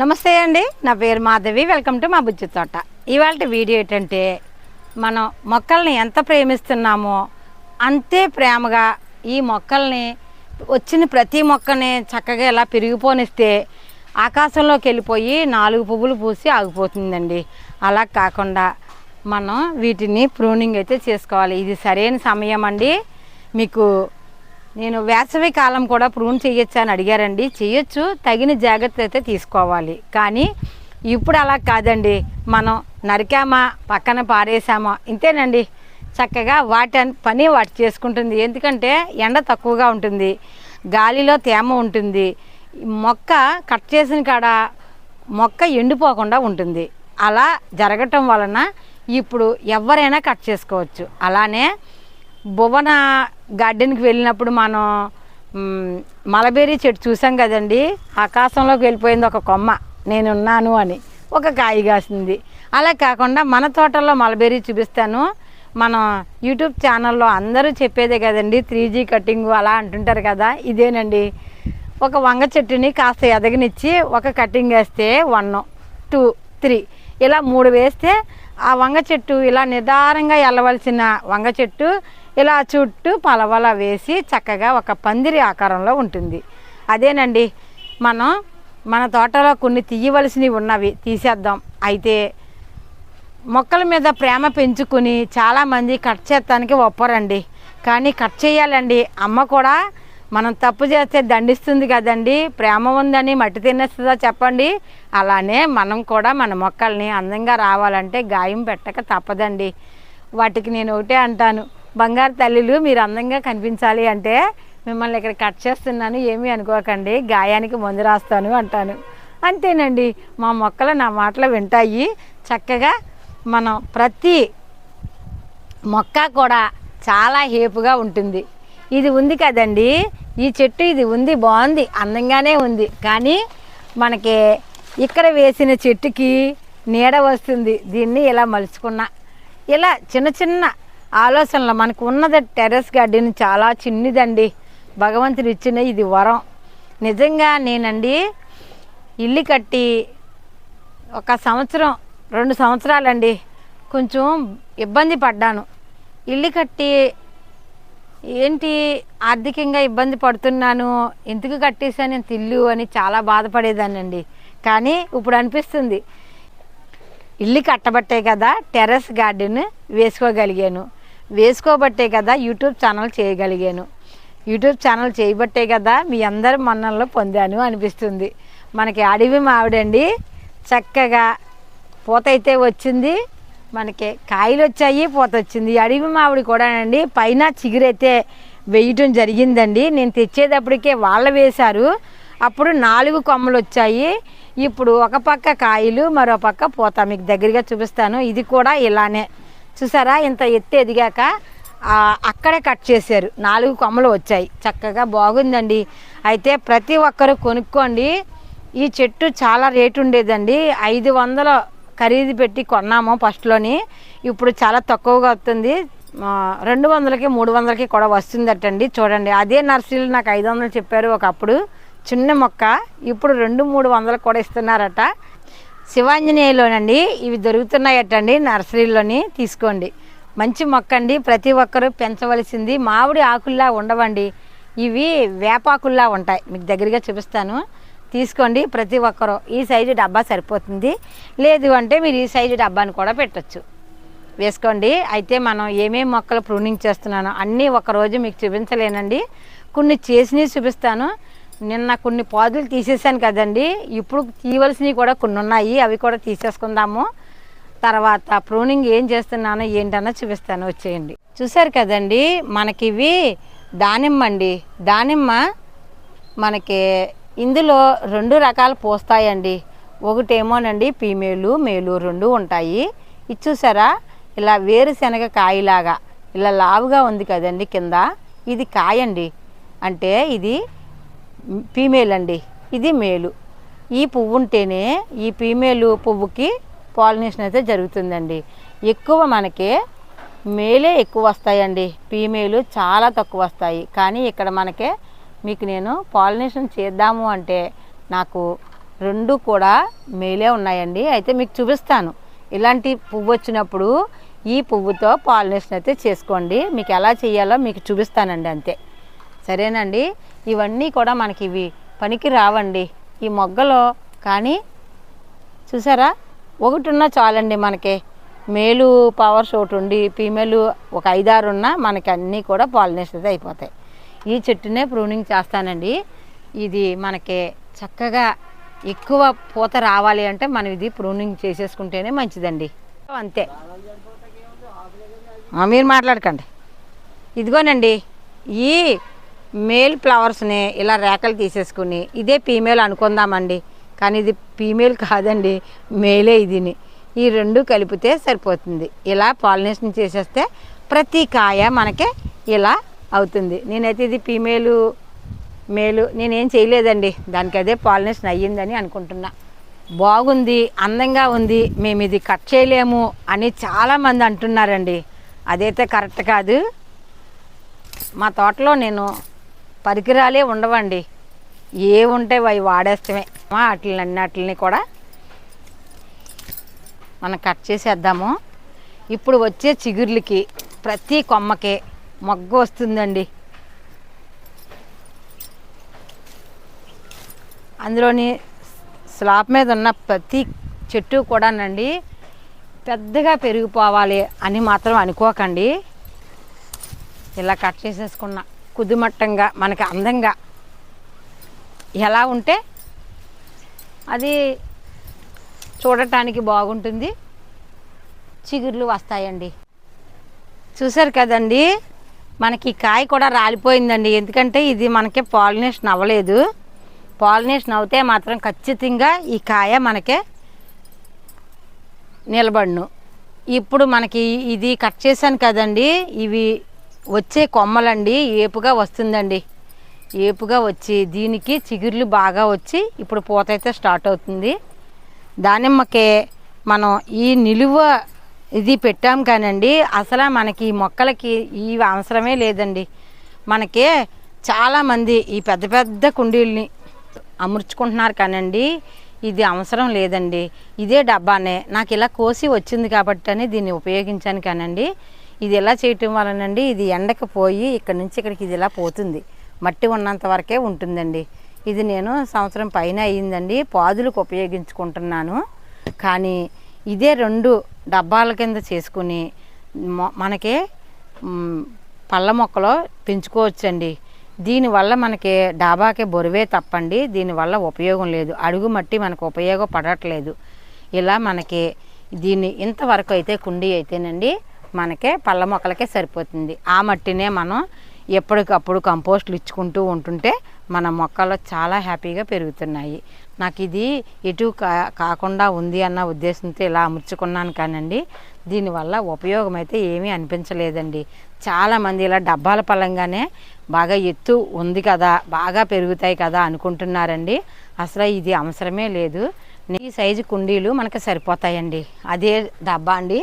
నమస్తే అండి నా పేరు మాధవి వెల్కమ్ టు మా బుజ్జి తోట. ఇవాళ వీడియో ఏంటంటే మనం మొక్కల్ని ఎంత ప్రేమిస్తున్నామో అంతే ప్రేమగా ఈ మొక్కల్ని వచ్చిన ప్రతి మొక్కని చక్కగా ఇలా పెరిగిపోనిస్తే ఆకాశంలోకి వెళ్ళిపోయి నాలుగు పువ్వులు పూసి ఆగిపోతుందండి. అలా కాకుండా మనం వీటిని ప్రూనింగ్ అయితే చేసుకోవాలి. ఇది సరైన సమయం అండి. మీకు నేను వేసవి కాలం కూడా ప్రూన్ చేయొచ్చు అని అడిగారండి. చేయొచ్చు తగిన జాగ్రత్త అయితే తీసుకోవాలి. కానీ ఇప్పుడు అలా కాదండి. మనం నరికామా పక్కన పారేసామా ఇంతేనండి. చక్కగా వాటి పని వాటి చేసుకుంటుంది. ఎందుకంటే ఎండ తక్కువగా ఉంటుంది. గాలిలో తేమ ఉంటుంది. మొక్క కట్ చేసిన కాడ మొక్క ఎండిపోకుండా ఉంటుంది. అలా జరగటం వలన ఇప్పుడు ఎవరైనా కట్ చేసుకోవచ్చు. అలానే భువన గార్డెన్కి వెళ్ళినప్పుడు మనం మలబేరీ చెట్టు చూసాం కదండి. ఆకాశంలోకి వెళ్ళిపోయింది ఒక కొమ్మ. నేనున్నాను అని ఒక కాయ కాసింది. అలా కాకుండా మన తోటల్లో మలబేరీ చూపిస్తాను. మనం యూట్యూబ్ ఛానల్లో అందరూ చెప్పేదే కదండి త్రీ జీ కటింగ్ అలా అంటుంటారు కదా ఇదేనండి. ఒక వంగ చెట్టుని కాస్త ఎదగనిచ్చి ఒక కటింగ్ వేస్తే వన్ టూ త్రీ. ఇలా మూడు వేస్తే ఆ వంగ చెట్టు ఇలా నిదారంగా వెళ్ళవలసిన వంగ చెట్టు ఇలా చుట్టూ పలవల వేసి చక్కగా ఒక పందిరి ఆకారంలో ఉంటుంది. అదేనండి మనం మన తోటలో కొన్ని తీయవలసినవి ఉన్నవి తీసేద్దాం. అయితే మొక్కల మీద ప్రేమ పెంచుకుని చాలామంది కట్ చేస్తానికి ఒప్పరండి. కానీ కట్ చేయాలండి. అమ్మ కూడా మనం తప్పు చేస్తే దండిస్తుంది కదండి. ప్రేమ ఉందని మట్టి తినేస్తుందా చెప్పండి. అలానే మనం కూడా మన మొక్కల్ని అందంగా రావాలంటే గాయం పెట్టక తప్పదండి. వాటికి నేను ఒకటే అంటాను. బంగారు తల్లులు మీరు అందంగా కనిపించాలి అంటే మిమ్మల్ని ఇక్కడ కట్ చేస్తున్నాను ఏమీ అనుకోకండి గాయానికి మందు రాస్తాను అంటాను. అంతేనండి మా మొక్కలు నా మాటలు వింటాయి. చక్కగా మనం ప్రతి మొక్క కూడా చాలా హేపుగా ఉంటుంది. ఇది ఉంది కదండి ఈ చెట్టు ఇది ఉంది బాగుంది అందంగానే ఉంది. కానీ మనకి ఇక్కడ వేసిన చెట్టుకి నీడ వస్తుంది. దీన్ని ఇలా మలుచుకున్నా. ఇలా చిన్న చిన్న ఆలోచనలు మనకు ఉన్నది టెర్రస్ గార్డెన్ చాలా చిన్నదండి. భగవంతుడు ఇచ్చిన ఇది వరం. నిజంగా నేనండి ఇల్లు కట్టి ఒక సంవత్సరం రెండు సంవత్సరాలండి కొంచెం ఇబ్బంది పడ్డాను. ఇల్లు కట్టి ఏంటి ఆర్థికంగా ఇబ్బంది పడుతున్నాను ఎందుకు కట్టేశాను ఇంత ఇల్లు అని చాలా బాధపడేదానండి కానీ ఇప్పుడు అనిపిస్తుంది ఇల్లు కట్టబట్టే కదా టెర్రస్ గార్డెన్ వేసుకోగలిగాను. వేసుకోబట్టే కదా యూట్యూబ్ ఛానల్ చేయగలిగాను. యూట్యూబ్ ఛానల్ చేయబట్టే కదా మీ అందరి మన్నంలో పొందాను అనిపిస్తుంది. మనకి అడవి మావిడండి. చక్కగా పూత అయితే వచ్చింది. మనకి కాయలు వచ్చాయి పూత వచ్చింది అడవి మామిడి కూడానండి పైన చిగురైతే వేయటం జరిగిందండి. నేను తెచ్చేటప్పటికే వాళ్ళ వేశారు. అప్పుడు నాలుగు కొమ్మలు వచ్చాయి ఇప్పుడు ఒక పక్క కాయలు మరో పక్క పూత. మీకు దగ్గరగా చూపిస్తాను. ఇది కూడా ఇలానే. చూసారా? ఇంత ఎత్తు ఎదిగాక అక్కడే కట్ చేశారు. నాలుగు కొమ్మలు వచ్చాయి. చక్కగా బాగుందండి. అయితే ప్రతి ఒక్కరు కొనుక్కోండి. ఈ చెట్టు చాలా రేటు ఉండేదండి. ఐదు వందల ఖరీదు పెట్టి కొన్నాము ఫస్ట్లోని. ఇప్పుడు చాలా తక్కువగా వస్తుంది. రెండు వందలకి మూడు వందలకి కూడా వస్తుందటండి. చూడండి. అదే నర్సరీలు నాకు ఐదు వందలు చెప్పారు ఒకప్పుడు. చిన్న మొక్క. ఇప్పుడు రెండు మూడు వందలు కూడా ఇస్తున్నారట. శివాంజనేయులోనండి. ఇవి దొరుకుతున్నాయటండి నర్సరీలోని తీసుకోండి. మంచి మొక్క అండి ప్రతి ఒక్కరూ పెంచవలసింది మామిడి ఆకుల్లా ఉండవండి. ఇవి వేపాకుల్లా ఉంటాయి. మీకు దగ్గరగా చూపిస్తాను. తీసుకోండి ప్రతి ఒక్కరూ. ఈ సైజు డబ్బా సరిపోతుంది. లేదు అంటే మీరు ఈ సైజు డబ్బాని కూడా పెట్టచ్చు. వేసుకోండి. అయితే మనం ఏమేమి మొక్కలు ప్రూనింగ్ చేస్తున్నానో అన్నీ ఒకరోజు మీకు చూపించలేనండి. కొన్ని చేసినవి చూపిస్తాను. నిన్న కొన్ని పాదులు తీసేసాను కదండి. ఇప్పుడు తీయవలసినవి కూడా కొన్ని ఉన్నాయి అవి కూడా తీసేసుకుందాము. తర్వాత ప్రూనింగ్ ఏం చేస్తున్నానో ఏంటన్నా చూపిస్తాను. వచ్చేయండి. చూసారు కదండి మనకి ఇవి దానిమ్మ అండి. దానిమ్మ మనకి ఇందులో రెండు రకాలు పోస్తాయండి. ఒకటేమోనండి ఫీమేలు మేలు రెండు ఉంటాయి. ఇది చూసారా? ఇలా వేరుశనగ కాయలాగా ఇలా లావుగా ఉంది కదండి కింద. ఇది కాయండి. అంటే ఇది ఫీమేల్ అండి. ఇది మేలు. ఈ పువ్వు ఉంటేనే ఈ ఫీమేలు పువ్వుకి పాలినేషన్ అయితే జరుగుతుందండి. ఎక్కువ మనకి మేలే ఎక్కువ వస్తాయండి. ఫీమేలు చాలా తక్కువ వస్తాయి. కానీ ఇక్కడ మనకే మీకు నేను పాలినేషన్ చేద్దాము అంటే నాకు రెండు కూడా మేలే ఉన్నాయండి. అయితే మీకు చూపిస్తాను. ఇలాంటి పువ్వు వచ్చినప్పుడు ఈ పువ్వుతో పాలినేషన్ అయితే చేసుకోండి. మీకు ఎలా చేయాలో మీకు చూపిస్తానండి అంతే. సరేనండి. ఇవన్నీ కూడా మనకి ఇవి పనికి రావండి. ఈ మొగ్గలో కానీ చూసారా? ఒకటి ఉన్నా చాలండి మనకి. మేలు పవర్ షోట్ ఉండి ఫీమేలు ఒక ఐదారు ఉన్నా మనకి అన్నీ కూడా పాలినేషన్ అయిపోతాయి. ఈ చెట్టునే ప్రూనింగ్ చేస్తానండి. ఇది మనకి చక్కగా ఎక్కువ పూత రావాలి అంటే మనం ఇది ప్రూనింగ్ చేసేసుకుంటేనే మంచిదండి. అంతే. మీరు మాట్లాడకండి. ఇదిగోనండి. ఈ మేల్ ఫ్లవర్స్ని ఇలా రేఖలు తీసేసుకుని ఇదే ఫీమేల్ అనుకుందామండి. కానీ ఇది ఫీమేల్ కాదండి మేలే ఇదిని. ఈ రెండు కలిపితే సరిపోతుంది. ఇలా పాలినేషన్ చేసేస్తే ప్రతి కాయ మనకి ఇలా అవుతుంది. నేనైతే ఇది ఫీమేలు మేలు నేనేం చేయలేదండి. దానికి అదే పాలినేషన్ అయ్యిందని అనుకుంటున్నా. బాగుంది అందంగా ఉంది మేము ఇది కట్ చేయలేము అని చాలామంది అంటున్నారండి. అదైతే కరెక్ట్ కాదు. మా తోటలో నేను పరికరాలే ఉండవండి. ఏ ఉంటే అవి వాడేస్తామే. వాటిని అన్నిటిని కూడా మనం కట్ చేసేద్దాము. ఇప్పుడు వచ్చే చిగుర్లకి ప్రతి కొమ్మకి మొగ్గ వస్తుందండి. అందులోని స్లాబ్ మీద ఉన్న ప్రతి చెట్టు కూడానండి పెద్దగా పెరిగిపోవాలి అని మాత్రం అనుకోకండి. ఇలా కట్ చేసేసుకున్న. కుదుమట్టంగా మనకి అందంగా ఎలా ఉంటే అది చూడటానికి బాగుంటుంది. చిగుర్లు వస్తాయండి. చూసారు కదండి మనకి కాయ కూడా రాలిపోయిందండి. ఎందుకంటే ఇది మనకి పాలినేషన్ అవ్వలేదు. పాలినేషన్ అవుతే మాత్రం ఖచ్చితంగా ఈ కాయ మనకే నిలబడును. ఇప్పుడు మనకి ఇది కట్ చేశాను కదండి ఇవి వచ్చే కొమ్మలండి ఏపుగా వస్తుందండి. ఏపుగా వచ్చి దీనికి చిగుర్లు బాగా వచ్చి ఇప్పుడు పూత అయితే స్టార్ట్ అవుతుంది. దానిమ్మకే మనం ఈ నిలువ ఇది పెట్టాం కానండి అసలు మనకి ఈ మొక్కలకి ఈ అవసరమే లేదండి. మనకి చాలామంది ఈ పెద్ద పెద్ద కుండీల్ని అమర్చుకుంటున్నారు కానండి ఇది అవసరం లేదండి. ఇదే డబ్బానే. నాకు ఇలా కోసి వచ్చింది కాబట్టి అని దీన్ని ఉపయోగించాను కానండి. ఇది ఎలా చేయటం వలనండి? ఇది ఎండకు పోయి ఇక్కడ నుంచి ఇక్కడికి ఇది ఇలా పోతుంది? మట్టి ఉన్నంత వరకే ఉంటుందండి. ఇది నేను సంవత్సరం పైన అయ్యిందండి. పాదులకు ఉపయోగించుకుంటున్నాను. కానీ ఇదే రెండు డబ్బాల కింద చేసుకుని మొ- మనకి పళ్ళ మొక్కలో పెంచుకోవచ్చండి. దీనివల్ల మనకి డాబాకే బొరువే తప్పండి. దీనివల్ల ఉపయోగం లేదు. అడుగు మట్టి మనకు ఉపయోగపడట్లేదు. ఇలా మనకి దీన్ని ఇంతవరకు అయితే కుండీ అయితేనండి మనకే పళ్ళ మొక్కలకే సరిపోతుంది. ఆ మట్టినే మనం ఎప్పటికప్పుడు కంపోస్ట్లు ఇచ్చుకుంటూ ఉంటుంటే మన మొక్కలు చాలా హ్యాపీగా పెరుగుతున్నాయి. నాకు ఇది ఎటు కా కాకుండా ఉంది అన్న ఉద్దేశంతో ఇలా అమర్చుకున్నాను కానండి. దీనివల్ల ఉపయోగం అయితే ఏమీ అనిపించలేదండి. చాలామంది ఇలా డబ్బాల పలంగానే బాగా ఎత్తు ఉంది కదా బాగా పెరుగుతాయి కదా అనుకుంటున్నారండి. అసలు ఇది అవసరమే లేదు. ఈ సైజు కుండీలు మనకు సరిపోతాయండి. అదే డబ్బా అండి.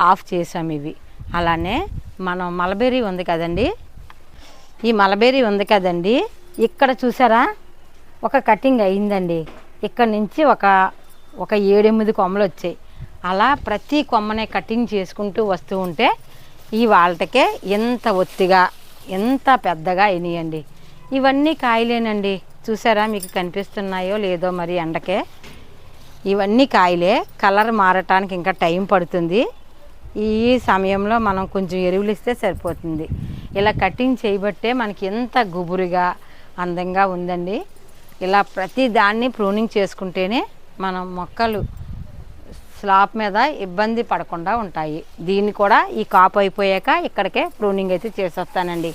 ఆఫ్ చేసాం ఇవి. అలానే మనం మలబెర్రీ ఉంది కదండి. ఈ మలబెర్రీ ఉంది కదండి. ఇక్కడ చూసారా? ఒక కటింగ్ అయిందండి. ఇక్కడ నుంచి ఒక ఒక ఏడెనిమిది కొమ్మలు వచ్చాయి. అలా ప్రతి కొమ్మనే కటింగ్ చేసుకుంటూ వస్తూ ఉంటే ఈ వాళ్ళకే ఎంత ఒత్తిగా ఎంత పెద్దగా అయినాయండి. ఇవన్నీ కాయలేనండి. చూసారా మీకు కనిపిస్తున్నాయో లేదో మరి ఎండకే. ఇవన్నీ కాయలే. కలర్ మారటానికి ఇంకా టైం పడుతుంది. ఈ సమయంలో మనం కొంచెం ఎరువులు ఇస్తే సరిపోతుంది. ఇలా కటింగ్ చేయబట్టే మనకి ఎంత గుబురుగా అందంగా ఉందండి. ఇలా ప్రతి దాన్ని ప్రూనింగ్ చేసుకుంటేనే మనం మొక్కలు స్లాబ్ మీద ఇబ్బంది పడకుండా ఉంటాయి. దీన్ని కూడా ఈ కాపు అయిపోయాక ఇక్కడికే ప్రూనింగ్ అయితే చేసేస్తానండి.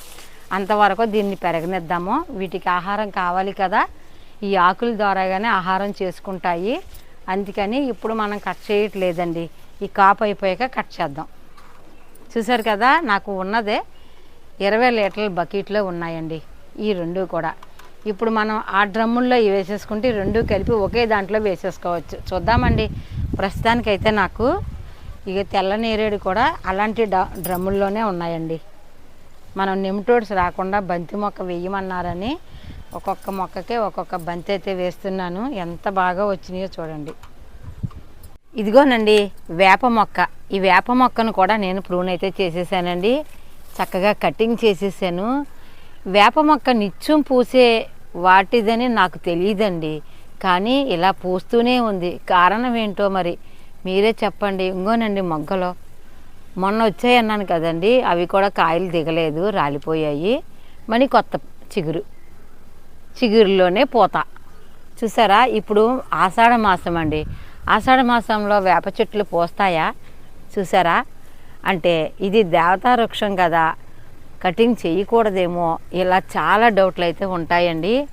అంతవరకు దీన్ని పెరగనిద్దాము. వీటికి ఆహారం కావాలి కదా. ఈ ఆకుల ద్వారాగానే ఆహారం చేసుకుంటాయి. అందుకని ఇప్పుడు మనం కట్ చేయట్లేదండి. ఈ కాపు అయిపోయాక కట్ చేద్దాం. చూసారు కదా నాకు ఉన్నదే ఇరవై లీటర్ల బకెట్లో ఉన్నాయండి ఈ రెండు కూడా. ఇప్పుడు మనం ఆ డ్రమ్ముల్లో ఇవి వేసేసుకుంటే రెండు కలిపి ఒకే దాంట్లో వేసేసుకోవచ్చు. చూద్దామండి. ప్రస్తుతానికైతే నాకు ఇక తెల్ల నేరేడు కూడా అలాంటి డ డ్రమ్ముల్లోనే ఉన్నాయండి. మనం నిమ్టోడ్స్ రాకుండా బంతి మొక్క వేయమన్నారని ఒక్కొక్క మొక్కకే ఒక్కొక్క బంతి అయితే వేస్తున్నాను. ఎంత బాగా వచ్చినాయో చూడండి. ఇదిగోనండి వేప మొక్క. ఈ వేప మొక్కను కూడా నేను ప్రూన్ అయితే చేసేసానండి. చక్కగా కటింగ్ చేసేసాను. వేప మొక్క నిత్యం పూసే వాటిదని నాకు తెలియదండి కానీ ఇలా పూస్తూనే ఉంది. కారణం ఏంటో మరి మీరే చెప్పండి. ఇంకోనండి మొగ్గలో. మొన్న వచ్చాయి అన్నాను కదండి అవి కూడా కాయలు దిగలేదు రాలిపోయాయి. మరి కొత్త చిగురు. చిగురులోనే పూత. చూసారా? ఇప్పుడు ఆషాఢ మాసం అండి ఆషాఢ మాసంలో వేప చెట్లు పోస్తాయా? చూసారా? అంటే ఇది దేవతా వృక్షం కదా. కటింగ్ చేయకూడదేమో. ఇలా చాలా డౌట్లు అయితే ఉంటాయండి.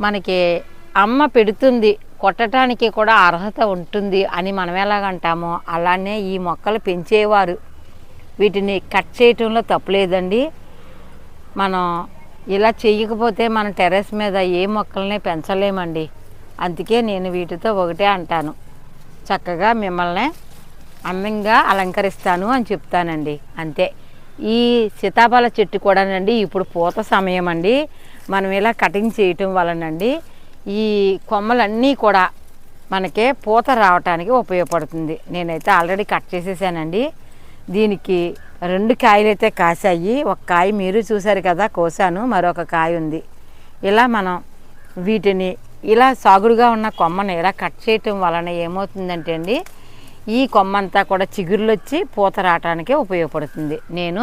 మనకి అమ్మ పెడుతుంది కొట్టడానికి కూడా అర్హత ఉంటుంది అని మనం ఎలాగంటామో అలానే ఈ మొక్కలు పెంచేవారు. వీటిని కట్ చేయటంలో తప్పులేదండి మనం ఇలా చేయకపోతే మన టెర్రస్ మీద ఏ మొక్కల్ని పెంచలేమండి. అందుకే నేను వీటితో ఒకటే అంటాను. చక్కగా మిమ్మల్ని అందంగా అలంకరిస్తాను అని చెప్తానండి. అంతే. ఈ సీతాఫల చెట్టు కూడానండి ఇప్పుడు పూత సమయం అండి మనం ఇలా కటింగ్ చేయటం వలనండి ఈ కొమ్మలన్నీ కూడా మనకే పూత రావటానికి ఉపయోగపడుతుంది. నేనైతే ఆల్రెడీ కట్ చేసేసానండి. దీనికి రెండు కాయలు అయితే కాసాయి ఒక కాయ మీరు చూసారు కదా కోసాను. మరొక కాయ ఉంది. ఇలా మనం వీటిని ఇలా సాగుడుగా ఉన్న కొమ్మను ఇలా కట్ చేయటం వలన ఏమవుతుందంటే అండి ఈ కొమ్మ అంతా కూడా చిగుర్లు వచ్చి పూత రావటానికే ఉపయోగపడుతుంది. నేను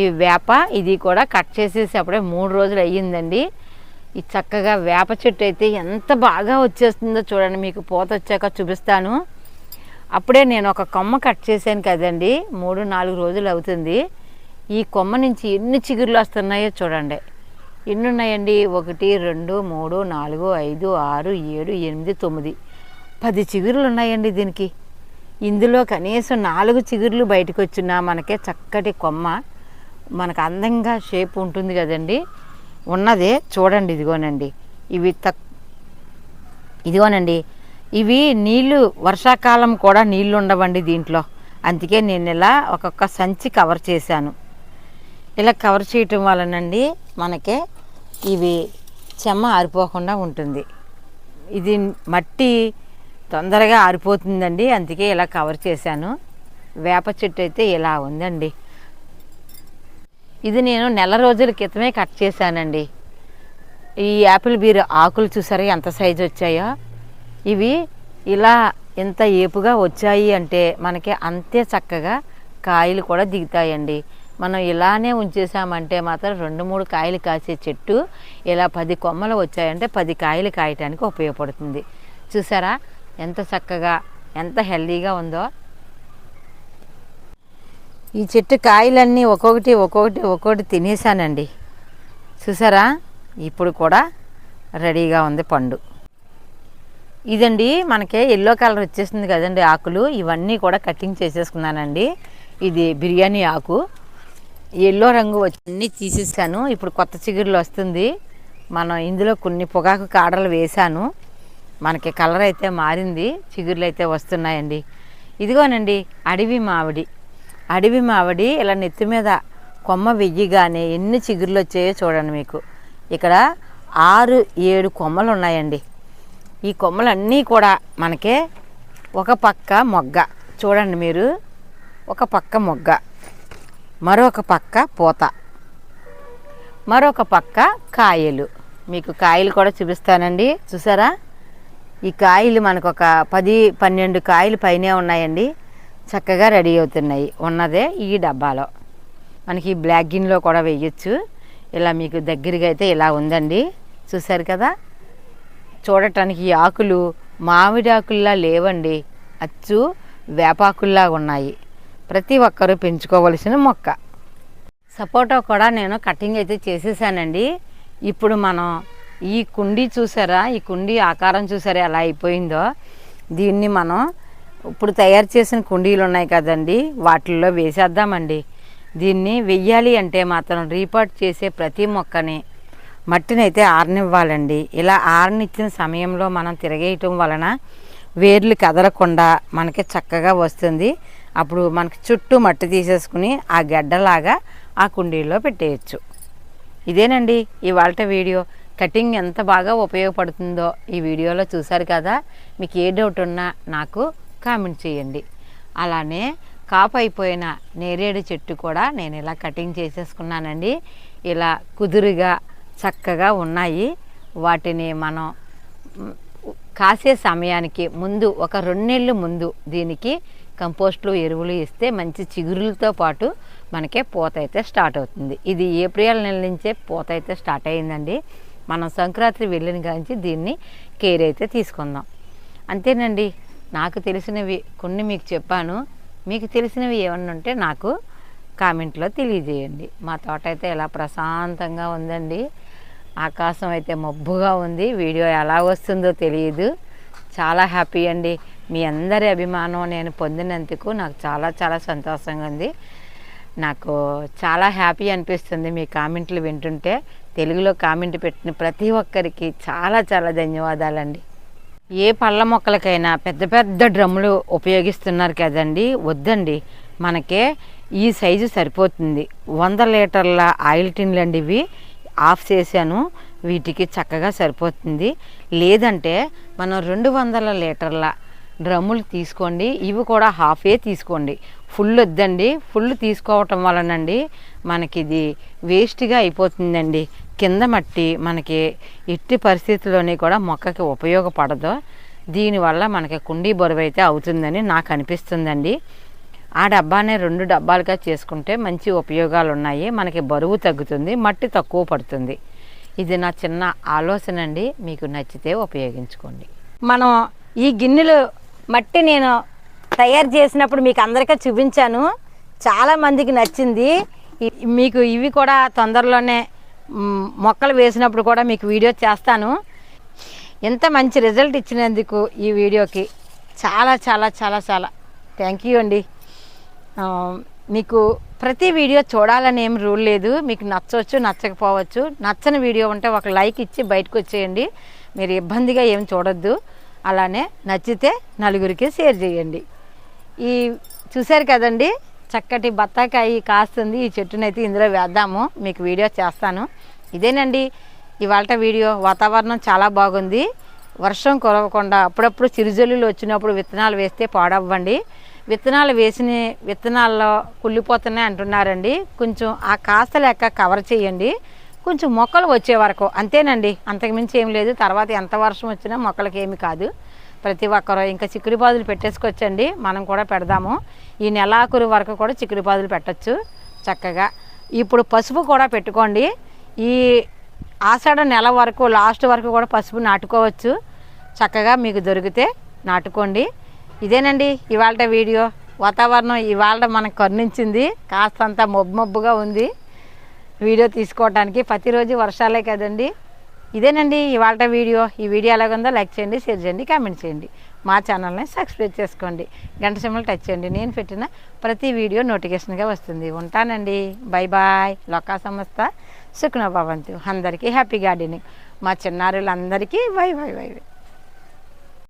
ఈ వేప ఇది కూడా కట్ చేసేసి అప్పుడే మూడు రోజులు అయ్యిందండి. ఈ చక్కగా వేప చెట్టు అయితే ఎంత బాగా వచ్చేస్తుందో చూడండి మీకు పూత వచ్చాక చూపిస్తాను. అప్పుడే నేను ఒక కొమ్మ కట్ చేశాను కదండి మూడు నాలుగు రోజులు అవుతుంది. ఈ కొమ్మ నుంచి ఎన్ని చిగుర్లు వస్తున్నాయో చూడండి. ఎన్ని ఉన్నాయండి ఒకటి రెండు మూడు నాలుగు ఐదు ఆరు ఏడు ఎనిమిది తొమ్మిది. పది చిగురులు ఉన్నాయండి దీనికి. ఇందులో కనీసం నాలుగు చిగుర్లు బయటకు వచ్చినా మనకే చక్కటి కొమ్మ మనకు అందంగా షేప్ ఉంటుంది కదండి. ఉన్నదే చూడండి ఇదిగోనండి. ఇవి తక్ ఇదిగోనండి. ఇవి నీళ్ళు వర్షాకాలం కూడా నీళ్ళు ఉండవండి దీంట్లో. అందుకే నేను ఇలా ఒక్కొక్క సంచి కవర్ చేశాను. ఇలా కవర్ చేయటం వలనండి మనకి ఇవి చెమ్మ ఆరిపోకుండా ఉంటుంది. ఇది మట్టి తొందరగా ఆరిపోతుందండి. అందుకే ఇలా కవర్ చేశాను. వేప చెట్టు అయితే ఇలా ఉందండి. ఇది నేను నెల రోజుల క్రితమే కట్ చేశానండి. ఈ యాపిల్ బీర్ ఆకులు చూసారా ఎంత సైజు వచ్చాయో? ఇవి ఇలా ఇంత ఏపుగా వచ్చాయి అంటే మనకి అంతే చక్కగా కాయలు కూడా దిగుతాయండి. మనం ఇలానే ఉంచేసామంటే మాత్రం రెండు మూడు కాయలు కాసే చెట్టు ఇలా పది కొమ్మలు వచ్చాయంటే పది కాయలు కాయటానికి ఉపయోగపడుతుంది. చూసారా? ఎంత చక్కగా ఎంత హెల్దీగా ఉందో. ఈ చెట్టు కాయలన్నీ ఒక్కొక్కటి ఒక్కొక్కటి ఒక్కొక్కటి తినేసానండి. చూసారా? ఇప్పుడు కూడా రెడీగా ఉంది పండు. ఇదండి మనకి ఎల్లో కలర్ వచ్చేసింది కదండి ఆకులు. ఇవన్నీ కూడా కటింగ్ చేసేసుకున్నానండి. ఇది బిర్యానీ ఆకు. ఎల్లో రంగు వచ్చి అన్నీ తీసేసాను. ఇప్పుడు కొత్త చిగురులు వస్తుంది. మనం ఇందులో కొన్ని పొగాకు కాడలు వేసాను మనకి కలర్ అయితే మారింది. చిగుర్లు అయితే వస్తున్నాయండి. ఇదిగోనండి అడవి మామిడి అడవి మామిడి ఇలా నెత్తి మీద కొమ్మ వెయ్యిగానే ఎన్ని చిగుర్లు వచ్చాయో చూడండి మీకు. ఇక్కడ ఆరు ఏడు కొమ్మలు ఉన్నాయండి. ఈ కొమ్మలన్నీ కూడా మనకే ఒక పక్క మొగ్గ. చూడండి మీరు ఒక పక్క మొగ్గ. మరొక పక్క పూత. మరొక పక్క కాయలు. మీకు కాయలు కూడా చూపిస్తానండి. చూసారా? ఈ కాయలు మనకు ఒక పది పన్నెండు కాయలు పైనే ఉన్నాయండి. చక్కగా రెడీ అవుతున్నాయి. ఉన్నదే ఈ డబ్బాలో. మనకి బ్లాక్ గిన్లో కూడా వేయచ్చు. ఇలా మీకు దగ్గరగా అయితే ఇలా ఉందండి. చూసారు కదా? చూడటానికి ఈ ఆకులు మామిడి ఆకుల్లా లేవండి. అచ్చు వేపాకుల్లా ఉన్నాయి. ప్రతి ఒక్కరూ పెంచుకోవలసిన మొక్క. సపోటా కూడా నేను కటింగ్ అయితే చేసేసానండి. ఇప్పుడు మనం ఈ కుండీ చూసారా? ఈ కుండీ ఆకారం చూసారా? ఎలా అయిపోయిందో? దీన్ని మనం ఇప్పుడు తయారు చేసిన కుండీలు ఉన్నాయి కదండి వాటిల్లో వేసేద్దామండి. దీన్ని వెయ్యాలి అంటే మాత్రం రీపాట్ చేసే ప్రతి మొక్కని మట్టిని అయితే ఆరనివ్వాలండి. ఇలా ఆరనిచ్చిన సమయంలో మనం తిరగేయటం వలన వేర్లు కదలకుండా మనకి చక్కగా వస్తుంది. అప్పుడు మనకి చుట్టూ మట్టి తీసేసుకుని ఆ గడ్డలాగా ఆ కుండీలో పెట్టేయచ్చు. ఇదేనండి ఇవాళ వీడియో. కటింగ్ ఎంత బాగా ఉపయోగపడుతుందో ఈ వీడియోలో చూశారు కదా? మీకు ఏ డౌట్ ఉన్నా నాకు కామెంట్ చేయండి. అలానే కాపు అయిపోయిన నేరేడు చెట్టు కూడా నేను ఇలా కటింగ్ చేసేసుకున్నానండి. ఇలా కుదురుగా చక్కగా ఉన్నాయి. వాటిని మనం కాసే సమయానికి ముందు ఒక రెండు నెలలు ముందు దీనికి కంపోస్ట్లు ఎరువులు ఇస్తే మంచి చిగురులతో పాటు మనకే పూత అయితే స్టార్ట్ అవుతుంది. ఇది ఏప్రిల్ నెల నుంచే పూత అయితే స్టార్ట్ అయిందండి. మనం సంక్రాంతి వెళ్ళిన కాంచి దీన్ని కేర్ అయితే తీసుకుందాం. అంతేనండి నాకు తెలిసినవి కొన్ని మీకు చెప్పాను. మీకు తెలిసినవి ఏమన్నా ఉంటే నాకు కామెంట్లో తెలియజేయండి. మా తోట అయితే ఎలా ప్రశాంతంగా ఉందండి. ఆకాశం అయితే మబ్బుగా ఉంది. వీడియో ఎలా వస్తుందో తెలియదు. చాలా హ్యాపీ అండి. మీ అందరి అభిమానం నేను పొందినందుకు నాకు చాలా చాలా సంతోషంగా ఉంది. నాకు చాలా హ్యాపీ అనిపిస్తుంది మీ కామెంట్లు వింటుంటే. తెలుగులో కామెంట్ పెట్టిన ప్రతి ఒక్కరికి చాలా చాలా ధన్యవాదాలండి. ఏ పళ్ళ మొక్కలకైనా పెద్ద పెద్ద డ్రమ్ములు ఉపయోగిస్తున్నారు కదండి. వద్దండి. మనకే ఈ సైజు సరిపోతుంది. వంద లీటర్ల ఆయిల్ టిన్లు అండి ఇవి ఆఫ్ చేశాను. వీటికి చక్కగా సరిపోతుంది. లేదంటే మనం రెండు వందల లీటర్ల డ్రమ్ములు తీసుకోండి ఇవి కూడా హాఫే తీసుకోండి. ఫుల్ వద్దండి ఫుల్ తీసుకోవటం వలనండి మనకి ఇది వేస్ట్గా అయిపోతుందండి. కింద మట్టి మనకి ఎట్టి పరిస్థితుల్లోని కూడా మొక్కకి ఉపయోగపడదు. దీనివల్ల మనకి కుండీ బరువు అయితే అవుతుందని నాకు అనిపిస్తుందండి. ఆ డబ్బానే రెండు డబ్బాలుగా చేసుకుంటే మంచి ఉపయోగాలు ఉన్నాయి మనకి బరువు తగ్గుతుంది మట్టి తక్కువ పడుతుంది. ఇది నా చిన్న ఆలోచన అండి మీకు నచ్చితే ఉపయోగించుకోండి. మనం ఈ గిన్నెలు మట్టి నేను తయారు చేసినప్పుడు మీకు అందరికీ చూపించాను. చాలా మందికి నచ్చింది. మీకు ఇవి కూడా తొందరలోనే మొక్కలు వేసినప్పుడు కూడా మీకు వీడియో చేస్తాను. ఎంత మంచి రిజల్ట్ ఇచ్చినందుకు ఈ వీడియోకి. చాలా చాలా చాలా చాలా. థ్యాంక్ యూ అండి. మీకు ప్రతి వీడియో చూడాలని ఏం రూల్ లేదు. మీకు నచ్చవచ్చు నచ్చకపోవచ్చు. నచ్చని వీడియో ఉంటే ఒక లైక్ ఇచ్చి బయటకు వచ్చేయండి. మీరు ఇబ్బందిగా ఏం చూడొద్దు. అలానే నచ్చితే నలుగురికి షేర్ చేయండి. ఈ చూశారు కదండి చక్కటి బత్తాకాయ కాస్తుంది ఈ చెట్టునైతే ఇందులో వేద్దాము మీకు వీడియో చేస్తాను. ఇదేనండి ఇవాళ వీడియో వాతావరణం చాలా బాగుంది. వర్షం కురవకుండా అప్పుడప్పుడు చిరుజల్లులు వచ్చినప్పుడు విత్తనాలు వేస్తే పాడవ్వండి. విత్తనాలు వేసిన విత్తనాల్లో కుళ్ళిపోతున్నాయి అంటున్నారండి కొంచెం ఆ కాస్త లెక్క కవర్ చేయండి. కొంచెం మొక్కలు వచ్చే వరకు. అంతేనండి. అంతకుమించి ఏం లేదు. తర్వాత ఎంత వర్షం వచ్చినా మొక్కలకి ఏమి కాదు. ప్రతి ఒక్కరు ఇంకా చిక్కుడు పాదులు పెట్టేసుకొచ్చండి. మనం కూడా పెడదాము. ఈ నెలాఖరు వరకు కూడా చిక్కుడు పాదులు పెట్టచ్చు చక్కగా. ఇప్పుడు పసుపు కూడా పెట్టుకోండి. ఈ ఆషాఢ నెల వరకు లాస్ట్ వరకు కూడా పసుపు నాటుకోవచ్చు. చక్కగా మీకు దొరికితే నాటుకోండి. ఇదేనండి ఇవాళ వీడియో. వాతావరణం ఇవాళ మనకు కరుణించింది. కాస్తంత మబ్బు మబ్బుగా ఉంది. వీడియో తీసుకోవడానికి ప్రతిరోజు వర్షాలే కదండి. ఇదేనండి ఇవాళ వీడియో. ఈ వీడియో ఎలాగుందో లైక్ చేయండి షేర్ చేయండి కామెంట్ చేయండి. మా ఛానల్ని సబ్స్క్రైబ్ చేసుకోండి. గంట సింబల్ టచ్ చేయండి. నేను పెట్టిన ప్రతి వీడియో నోటిఫికేషన్గా వస్తుంది. ఉంటానండి. Bye bye. లొకా సంస్థ సుఖ్నభవంతు అందరికీ హ్యాపీ గార్డెనింగ్. మా చిన్నారులందరికీ బై బై బై బై